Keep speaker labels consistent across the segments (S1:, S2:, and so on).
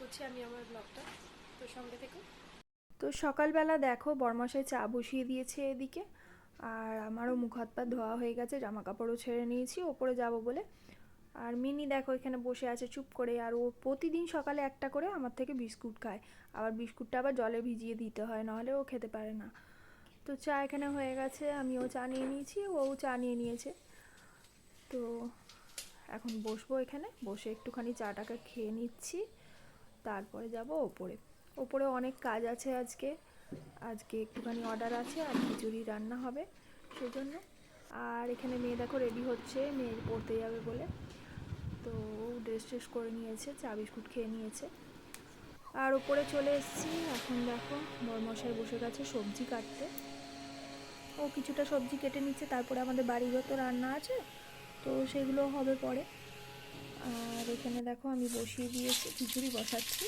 S1: করছি আমি আমার ব্লগটা তো সঙ্গে থেকে।
S2: তো সকালবেলা দেখো, বরমশাই চা বসিয়ে দিয়েছে এদিকে। আর আমারও মুখ হাত পা ধোয়া হয়ে গেছে জামা কাপড়ও ছেড়ে নিয়েছি, ওপরে যাব বলে। আর মিনি দেখো, এখানে বসে আছে চুপ করে। আর ও প্রতিদিন সকালে একটা করে আমার থেকে বিস্কুট খায়। আবার বিস্কুটটা আবার জলে ভিজিয়ে দিতে হয়, নাহলে ও খেতে পারে না। তো চা এখানে হয়ে গেছে, আমিও চা নিয়ে নিয়েছি, ও চা নিয়ে নিয়েছে। তো এখন বসবো এখানে। বসে একটুখানি চাটাকে খেয়ে নিচ্ছি। তারপরে যাব ওপরে। ওপরে অনেক কাজ আছে আজকে। আজকে একটুখানি অর্ডার আছে আর খিচুড়ি রান্না হবে সেজন্য। আর এখানে মেয়ে দেখো রেডি হচ্ছে। মেয়ে পড়তে যাবে বলে। তো ড্রেস ট্রেস করে নিয়েছে, চা বিস্কুট খেয়ে নিয়েছে। আর ওপরে চলে এসেছি। এখন দেখো বরমশাই বসে গেছে সবজি কাটতে। ও কিছুটা সবজি কেটে নিচ্ছে। তারপরে আমাদের বাড়িরও তো রান্না আছে। তো সেগুলো হবে পরে। আর এখানে দেখো আমি বসিয়ে দিয়েছি, খিচুড়ি বসাচ্ছি।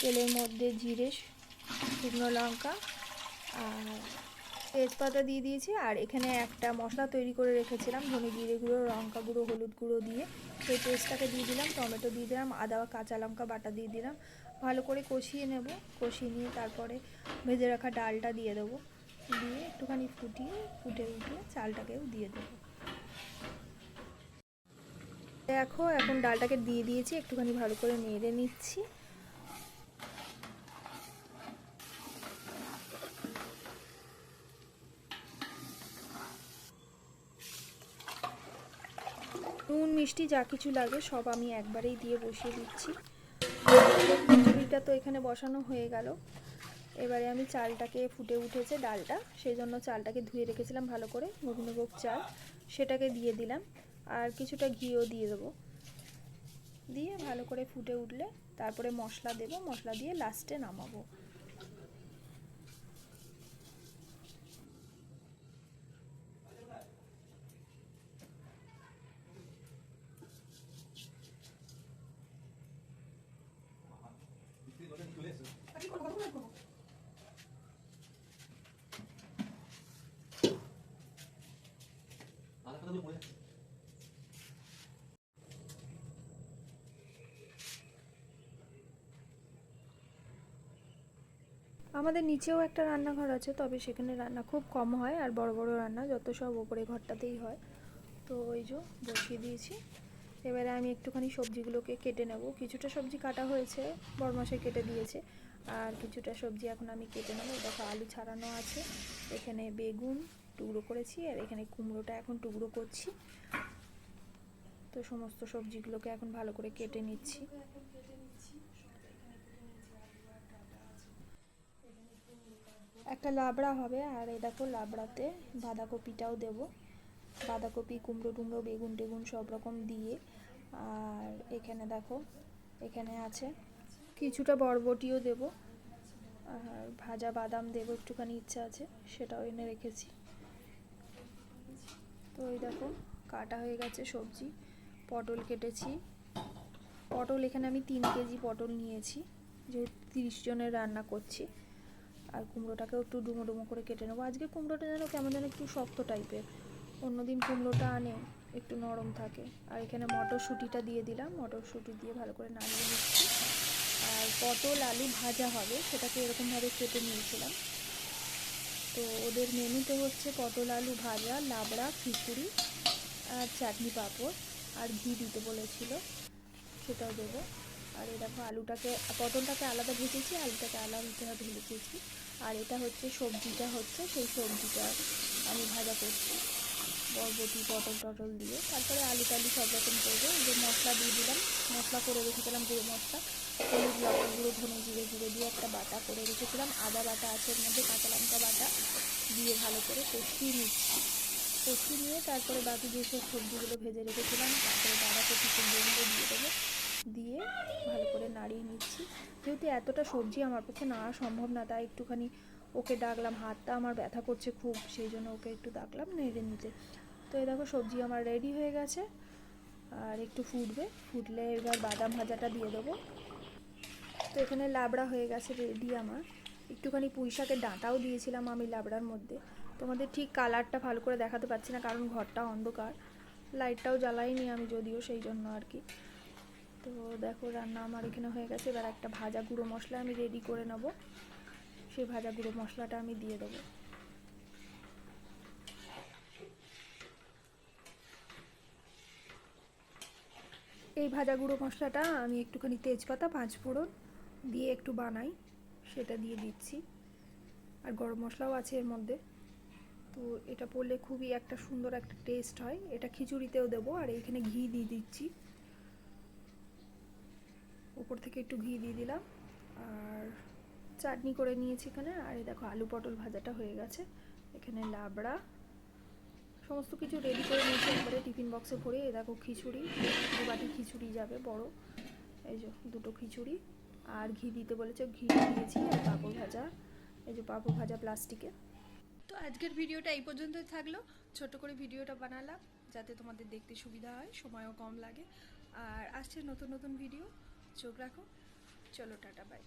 S2: তেলের মধ্যে জিরে, শুকনো লঙ্কা আর তেজপাতা দিয়ে দিয়েছি। আর এখানে একটা মশলা তৈরি করে রেখেছিলাম, ধনে জিরে গুঁড়ো, লঙ্কা গুঁড়ো, হলুদ গুঁড়ো দিয়ে। সেই পেস্টটাকে দিয়ে দিলাম, টমেটো দিয়ে দিলাম, আদা, কাঁচা লঙ্কা বাটা দিয়ে দিলাম। ভালো করে কষিয়ে নেব, কষিয়ে নিয়ে তারপরে ভেজে রাখা ডালটা দিয়ে দেবো। দিয়ে একটুখানি ফুটিয়ে, ফুটে উঠিয়ে চালটাকেও দিয়ে দেবো। দেখো, এখন ডালটাকে দিয়ে দিয়েছি, একটুখানি ভালো করে নেড়ে নিচ্ছি। নুন, মিষ্টি, যা কিছু লাগে, সব আমি একবারেই দিয়ে বসিয়ে দিচ্ছি। খিচুড়িটা তো এখানে বসানো হয়ে গেল। এবারে আমি চালটাকে ফুটে উঠেছে ডালটা, সেই জন্য চালটাকে ধুয়ে রেখেছিলাম ভালো করে গোবিন্দভোগ চাল, সেটাকে দিয়ে দিলাম। আর কিছুটা ঘিও দিয়ে দেবো। দিয়ে ভালো করে ফুটে উঠলে তারপরে মশলা দেবো, মশলা দিয়ে লাস্টে নামাবো। আমাদের নিচেও একটা রান্নাঘর আছে, তবে সেখানে রান্না খুব কম হয় আর বড় বড় রান্না যত সব ওপরে ঘরটাতেই হয়। তো ওই যে বসিয়ে দিয়েছি। এবারে আমি একটুখানি সবজিগুলোকে কেটে নেব। কিছুটা সবজি কাটা হয়েছে, বরমাসে কেটে দিয়েছে, আর কিছুটা সবজি এখন আমি কেটে নেব। দেখো আলু ছাড়ানো আছে, এখানে বেগুন টুকরো করেছি, আর এখানে কুমড়োটা এখন টুকরো করছি। তো সমস্ত সবজিগুলোকে এখন ভালো করে কেটে নিচ্ছি। একটা লাবড়া হবে, আর এই দেখো লাবড়াতে বাঁধাকপিটাও দেব। বাঁধাকপি, কুমড়ো টুমড়ো, বেগুন টেগুন সব রকম দিয়ে, আর এখানে দেখো, এখানে আছে কিছুটা বরবটিও দেব, আর ভাজা বাদাম দেবো একটুখানি ইচ্ছা আছে, সেটাও এনে রেখেছি। তো এই দেখো, কাটা হয়ে গেছে সবজি, পটল কেটেছি। পটল এখানে আমি তিন কেজি পটল নিয়েছি, যেহেতু তিরিশ জনের রান্না করছি। আর কুমড়োটাকেও একটু ডুমো ডুমো করে কেটে নেব। আজকে কুমড়োটা যেন কেমন যেন একটু শক্ত টাইপের। অন্যদিন কুমড়োটা আনে, একটু নরম থাকে। আর এখানে মটরশুঁটিটা দিয়ে দিলাম। মটরশুঁটি দিয়ে ভালো করে নাড়িয়ে নিচ্ছি। আর পটল আলু ভাজা হবে, সেটাকে এরকমভাবে কেটে নিয়েছিলাম। তো ওদের মেনুতে হচ্ছে পটল আলু ভাজা, লাবড়া, খিচুড়ি আর চাটনি পাঁপড় আর ঘি দিতে বলেছিল। সেটাও দেবো। আর দেখো আলুটাকে, পটলটাকে আলাদা ভেজেছি, আলুটাকে আলাদা ভেজেছি। আর এটা হচ্ছে সবজিটা হচ্ছে, সেই সবজিটা আমি ভাজা করছি। বরবটি, পটল টটল দিয়ে। তারপরে আলু টালু সব রকম করব। যে মশলা দিয়ে দিলাম, মশলা করে রেখেছিলাম গুঁড়ো মশলা, হলুদ লঙ্কা গুঁড়ো, ধনে জিরে গুঁড়ো দিয়ে একটা বাটা করে রেখেছিলাম। আদা বাটা আছে এর মধ্যে, কাঁচা লঙ্কা বাটা দিয়ে ভালো করে কষিয়ে নিচ্ছি। কষিয়ে নিয়ে তারপরে বাকি যেসব সবজিগুলো ভেজে রেখেছিলাম, তারপরে বাঁধাকপি কুমড়োগুলো দিয়ে দেবো। দিয়ে ভালো করে নাড়িয়ে নিচ্ছি যেহেতু এতটা সবজি আমার পক্ষে নেওয়া সম্ভব না, তাই একটুখানি ওকে ডাকলাম। হাতটা আমার ব্যথা করছে খুব, সেই জন্য ওকে একটু ডাকলাম, নেড়ে নিতে। তো এই দেখো সবজি আমার রেডি হয়ে গেছে। আর একটু ফুটবে, ফুটলে এবার বাদাম ভাজাটা দিয়ে দেবো। তো এখানে লাবড়া হয়ে গেছে রেডি আমার। একটুখানি পুঁই শাকের ডাঁটাও দিয়েছিলাম আমি লাবড়ার মধ্যে। তোমাদের ঠিক কালারটা ভালো করে দেখাতে পারছি না, কারণ ঘরটা অন্ধকার। লাইটটাও জ্বালাইনি আমি যদিও সেই জন্য আর কি। তো দেখো, রান্না আমার এখানে হয়ে গেছে। এবার একটা ভাজা গুঁড়ো মশলা আমি রেডি করে নেব। সেই ভাজা গুঁড়ো মশলাটা আমি দিয়ে দেবো। এই ভাজা গুঁড়ো মশলাটা আমি একটুখানি তেজপাতা পাঁচ ফোড়ন দিয়ে একটু বানাই। সেটা দিয়ে দিচ্ছি। আর গরম মশলাও আছে এর মধ্যে। তো এটা পড়লে খুবই একটা সুন্দর একটা টেস্ট হয়। এটা খিচুড়িতেও দেবো। আর এখানে ঘি দিয়ে দিচ্ছি। উপর থেকে একটু ঘি দিয়ে দিলাম। আর চাটনি করে নিয়েছি এখানে। আর এই দেখো আলু পটল ভাজাটা হয়ে গেছে। এখানে লাবড়া। সমস্ত কিছু রেডি করে নিয়েছি। একবারে টিফিন বক্সে ভরে, এই দেখো খিচুড়ি। দু বাটি খিচুড়ি যাবে, বড়। এই যে দুটো খিচুড়ি। আর ঘি দিতে বলেছে, ঘি দিয়েছি, আর পাঁপড় ভাজা। এই যে পাঁপড় ভাজা প্লাস্টিকে। তো আজকের ভিডিওটা এই পর্যন্তই থাকল। ছোট করে ভিডিওটা বানালাম, যাতে তোমাদের দেখতে সুবিধা হয়, সময়ও কম লাগে। আর আসছে নতুন নতুন ভিডিও। চোখ রাখো। চলো টাটা বাই